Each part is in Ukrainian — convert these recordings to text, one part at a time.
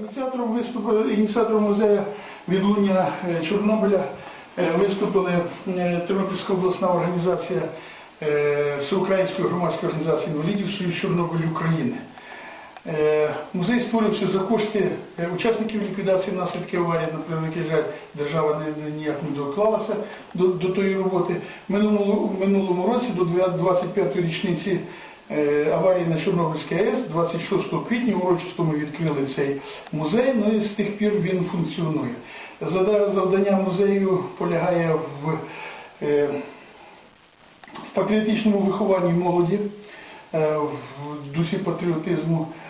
Ініціатором виступу ініціатором музею відлуння е, Чорнобиля е, виступили е, Тернопільська обласна організація Всеукраїнської громадської організації інвалідів Союз Чорнобиль України. Музей створився за кошти учасників ліквідації наслідків аварії, на превеликий жаль, держава ніяк не доклалася до, до тої роботи. Минулому, минулому році, до 25-ї річниці аварії на Чорнобильській АЕС, 26 квітня урочисто ми відкрили цей музей, ну і з тих пір він функціонує. Завдання музею полягає в е, в патріотичному вихованні молоді, е, в дусі патріотизму, е,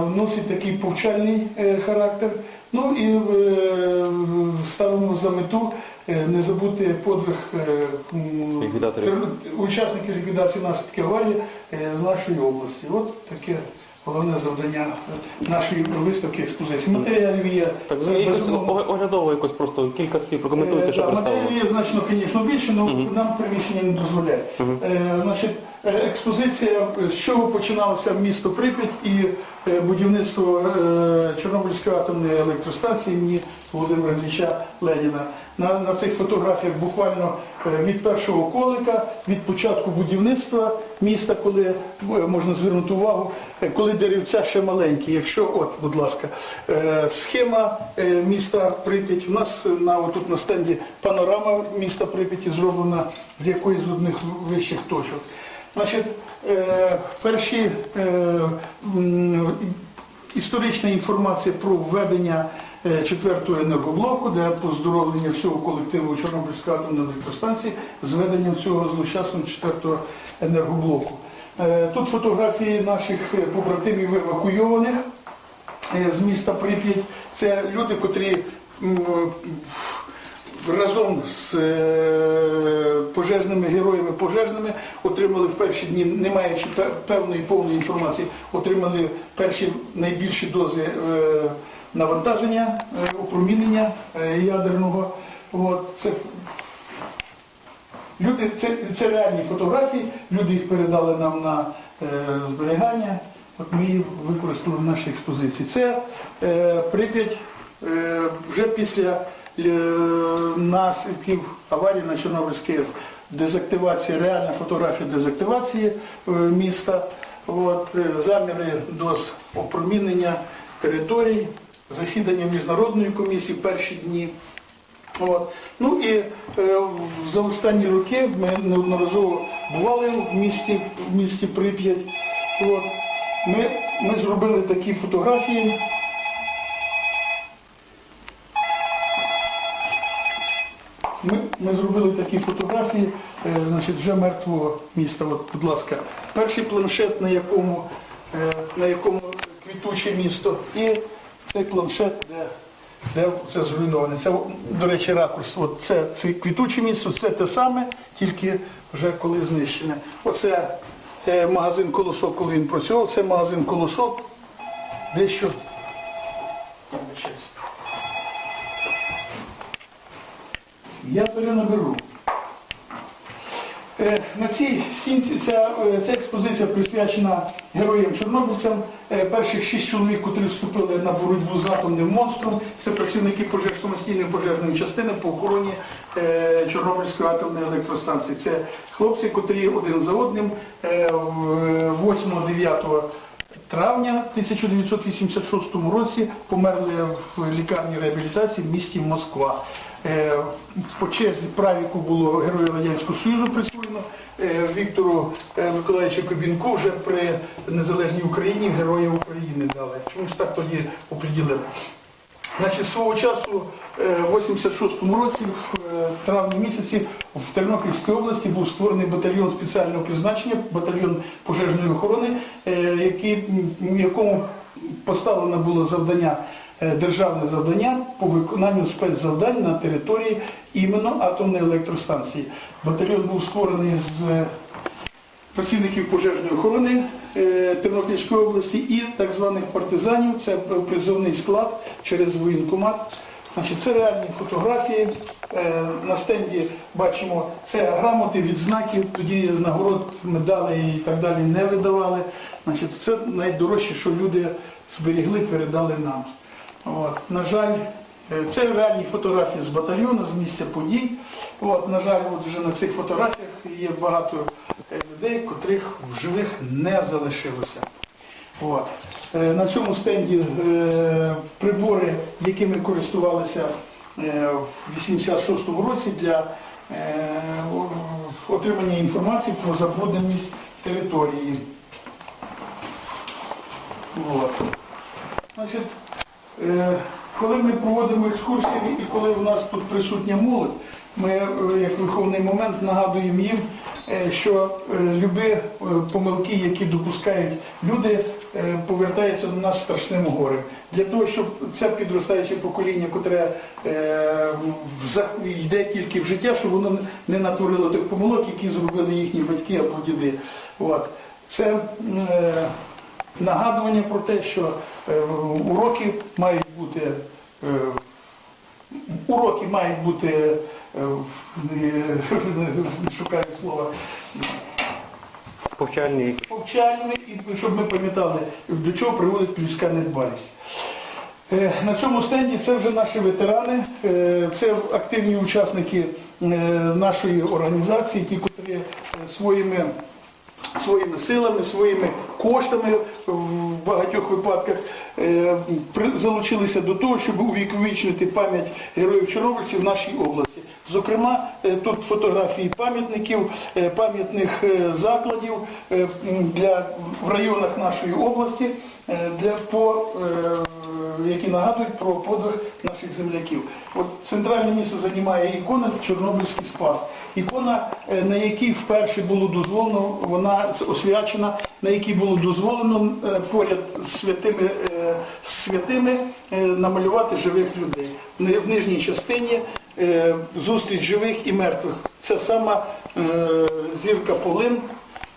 вносить такий повчальний е, характер. Ну і е, ставимо за мету е, не забути подвиг е, учасників ліквідації наслідків аварії е, з нашої області. От таке головне завдання е, нашої виставки експозиції. Матеріалів є Так, е, оглядово якось просто кілька слів прокоментуйте, Е, що да, представили. Матеріалів є значно, звісно, більше, але нам приміщення не дозволяє. Е, Значить, е, експозиція, з чого починалося місто Прип'ять і е, будівництво е, Чорнобильської атомної електростанції імені Володимира Ілліча Леніна. На, на цих фотографіях буквально е, від першого колика, від початку будівництва міста, коли можна звернути увагу, коли деревця ще маленькі. Якщо, от, будь ласка, схема міста Прип'ять. У нас на отут на стенді панорама міста Прип'яті зроблена з якоїсь з одних вищих точок. Значить, е, перші е, історична інформація про введення е, четвертого енергоблоку, де поздоровлення всього колективу Чорнобильської атомної електростанції з введенням цього злощасного четвертого енергоблоку. Тут фотографії наших побратимів евакуйованих з міста Прип'ять. Це люди, котрі разом з е, пожежними героями пожежними отримали в перші дні, не маючи певної повної інформації, отримали перші найбільші дози е, навантаження, е, опромінення ядерного. От, це Люди, це, це реальні фотографії, люди їх передали нам на е, зберігання. От ми їх використали в нашій експозиції. Це е, Прип'ять е, вже після наслідків аварії на Чорнобильській АЕС. Дезактивація, реальна фотографія дезактивації е, міста, от, е, заміри до опромінення територій, засідання міжнародної комісії перші дні. От. Ну і е, за останні роки ми неодноразово бували в місті, в місті Прип'ять. Ми, ми зробили такі фотографії. Ми, зробили такі фотографії, е, значить, вже мертвого міста. От, будь ласка, перший планшет, на якому, е, на якому квітуче місто, і цей планшет, де, де це зруйноване. Це, до речі, ракурс. От це, це квітуче місто, це те саме, тільки вже коли знищене. Оце е, магазин Колосок, коли він працював, це магазин Колосок, дещо. Я вибачаюсь. Я перенаберу. Е, На цій стінці ця, е, ця експозиція присвячена героям-чорнобильцям. Е, Перших шість чоловік, котрі вступили на боротьбу з атомним монстром, це працівники пожеж самостійної пожежної частини по охороні Чорнобильської атомної електростанції. Це хлопці, котрі один за одним е, 8-9 травня 1986 році померли в лікарні реабілітації в місті Москва. Е, По черзі правіку було Герою Радянського Союзу присвоєно, е, Віктору е, Миколаївичу Кобінку вже при незалежній Україні Героя України дали. Чомусь так тоді оприділили. Значить, свого часу в 86-му році, в травні місяці, в Тернопільській області був створений батальйон спеціального призначення, батальйон пожежної охорони, який, якому поставлено було завдання, державне завдання по виконанню спецзавдань на території іменно атомної електростанції. Батальйон був створений з е, працівників пожежної охорони е, Тернопільської області і так званих партизанів, це призовний склад через воєнкомат. Значить, це реальні фотографії. Е, На стенді бачимо, це грамоти, відзнаки, тоді нагород, медалей і так далі не видавали. Значить, це найдорожче, що люди зберігли, передали нам. От. На жаль, е, це реальні фотографії з батальйону, з місця подій. От, на жаль, от вже на цих фотографіях є багато е, людей, котрих в живих не залишилося. От. Е, На цьому стенді прибори, якими користувалися в 86-му році для отримання інформації про забрудненість території. От. Значить, коли ми проводимо екскурсії і коли у нас тут присутня молодь, ми е, як виховний момент нагадуємо їм, е, що е, любі е, помилки, які допускають люди, е, повертаються до нас страшним горем. Для того, щоб це підростаюче покоління, котре е, йде тільки в життя, щоб воно не натворило тих помилок, які зробили їхні батьки або діди. Це е, нагадування про те, що е, уроки мають бути е, уроки мають бути е, шукаю слова Повчальні. повчальними, і щоб ми пам'ятали, до чого приводить людська недбалість. На цьому стенді це вже наші ветерани, це активні учасники нашої організації, ті, котрі своїми своїми силами, своїми коштами в багатьох випадках е, залучилися до того, щоб увіковічнити пам'ять героїв чорнобильців в нашій області. Зокрема, е, тут фотографії пам'ятників, е, пам'ятних закладів для, в районах нашої області, для, по, які нагадують про подвиг наших земляків. От центральне місце займає ікона Чорнобильський спас. Ікона, е, на якій вперше було дозволено, вона освячена, на якій було дозволено е, поряд з святими, е, святими е, намалювати живих людей. В нижній частині е, зустріч живих і мертвих. Це сама е, зірка Полин,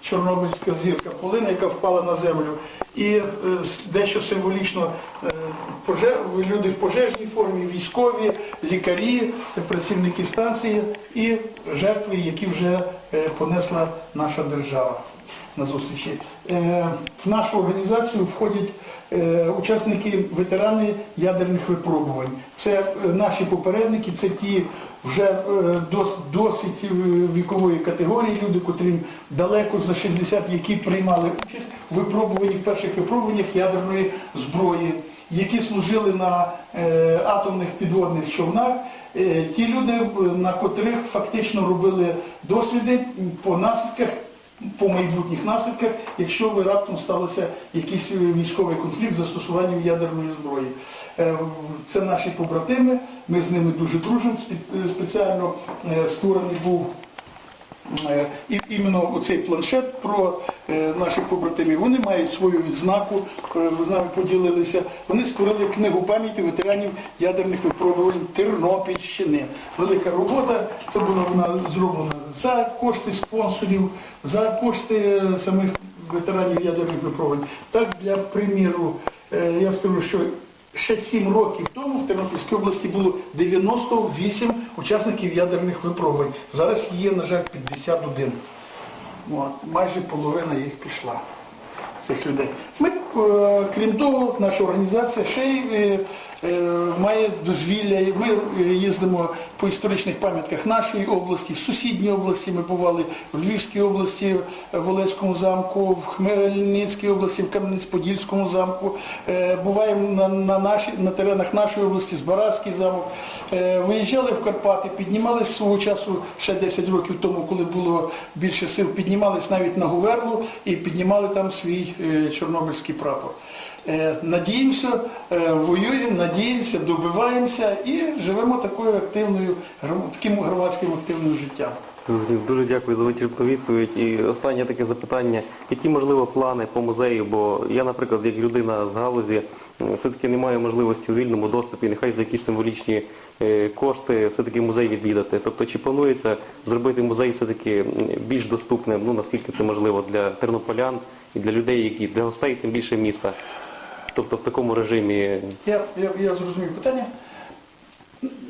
Чорнобильська зірка Полина, яка впала на землю. І е, дещо символічно е, люди в пожежній формі, військові, лікарі, працівники станції і жертви, які вже е, понесла наша держава на зустрічі. Е, В нашу організацію входять е, учасники, ветерани ядерних випробувань. Це е, наші попередники, це ті вже досить вікової категорії, люди, котрим далеко за 60, які приймали участь в випробуваннях, перших випробуваннях ядерної зброї, які служили на атомних підводних човнах. Ті люди, на котрих фактично робили досліди по наслідках по майбутніх наслідках, якщо би раптом сталося якийсь е, військовий конфлікт з застосуванням ядерної зброї. Е, Це наші побратими, ми з ними дуже дружимо. Спеціально е, створений був іменно оцей планшет про наших побратимів, вони мають свою відзнаку, ви з нами поділилися. Вони створили книгу пам'яті ветеранів ядерних випробувань Тернопільщини. Велика робота, це була вона зроблена за кошти спонсорів, за кошти е, самих ветеранів ядерних випробувань. Так, для приміру, е, я скажу, що Ще 7 років тому в Тернопільській області було 98 учасників ядерних випробувань. Зараз є, на жаль, 51. От, майже половина їх пішла, цих людей. Ми, е, крім того, наша організація ще й має дозвілля. Ми е, їздимо по історичних пам'ятках нашої області, в сусідній області. Ми бували в Львівській області, в Олеському замку, в Хмельницькій області, в Кам'янець-Подільському замку. Е, Буваємо на, на, наші, на теренах нашої області, Збаразький замок. Е, Виїжджали в Карпати, піднімалися свого часу ще 10 років тому, коли було більше сил, піднімались навіть на Гуверлу і піднімали там свій е, чорнобильський прапор. Е, Надіємося, е, воюємо, надіємося, добиваємося і живемо такою активною, таким громадським активним життям. Дуже дякую за вичерпну відповідь. І останнє таке запитання. Які, можливо, плани по музею? Бо я, наприклад, як людина з галузі, все-таки не маю можливості у вільному доступі, нехай за якісь символічні е, кошти все-таки музей відвідати. Тобто, чи планується зробити музей все-таки більш доступним, ну наскільки це можливо для тернополян і для людей, які для гостей, тим більше міста? Тобто в такому режимі Я, я, я зрозумів питання.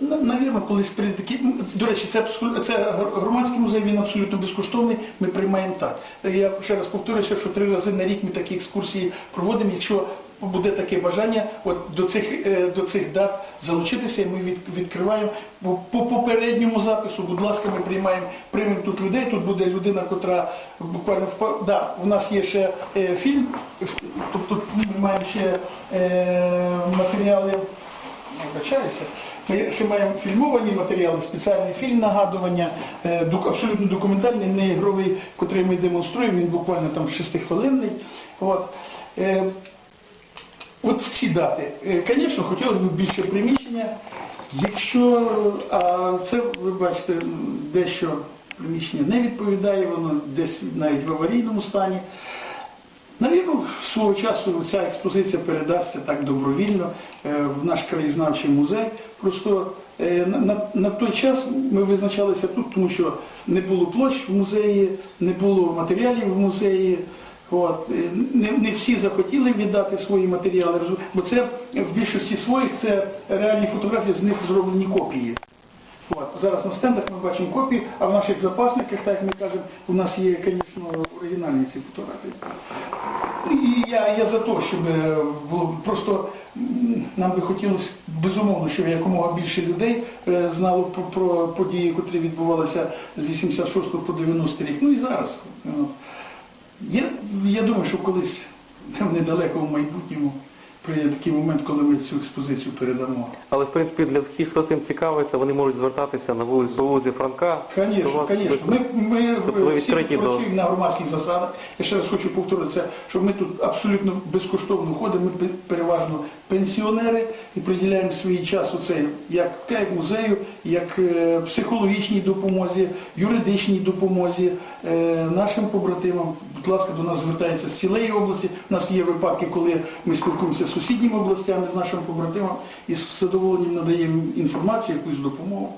Навірно, колись прийде такі. До речі, це, це громадський музей, він абсолютно безкоштовний, ми приймаємо так. Я ще раз повторюся, що три рази на рік ми такі екскурсії проводимо. Якщо буде таке бажання от до цих е, до цих дат залучитися, і ми від, відкриваємо по, по попередньому запису. Будь ласка, ми приймаємо приймемо тут людей. Тут буде людина, котра буквально да, у нас є ще е, фільм, тобто ми маємо ще е, матеріали. Ми ще маємо фільмовані матеріали, спеціальний фільм нагадування, е, абсолютно документальний, не ігровий, котрий ми демонструємо, він буквально там шестихвилинний. От. Е, От в ці дати. Е, Звісно, хотілося б більше приміщення. Якщо, а це, ви бачите, дещо приміщення не відповідає, воно десь навіть в аварійному стані. Навірно, свого часу ця експозиція передасться так добровільно е, в наш краєзнавчий музей. Просто е, на, на, на той час ми визначалися тут, тому що не було площ в музеї, не було матеріалів в музеї. От, е, не, не всі захотіли віддати свої матеріали, бо це в більшості своїх це реальні фотографії, з них зроблені копії. От, зараз на стендах ми бачимо копії, а в наших запасниках, так як ми кажемо, у нас є, звісно, оригінальні ці фотографії. І я, я за те, щоб е, було просто нам би хотілося безумовно, щоб якомога більше людей е, знало про, про події, які відбувалися з 86 по 90 рік. Ну і зараз. Я, я думаю, що колись в недалекому майбутньому прийде такий момент, коли ми цю експозицію передамо. Але в принципі для всіх, хто цим цікавиться, вони можуть звертатися на вулицю, по вулиці Франка. Звісно, звісно. Ми, ми Тобто всі до- на громадських засадах. Я ще раз хочу повторитися, що ми тут абсолютно безкоштовно ходимо, ми переважно пенсіонери і приділяємо свій час у це як, як музею, як е, психологічній допомозі, юридичній допомозі е, нашим побратимам. Будь ласка, до нас звертаються з цілої області. У нас є випадки, коли ми спілкуємося з сусідніми областями, з нашими побратимами і з задоволенням надаємо інформацію, якусь допомогу.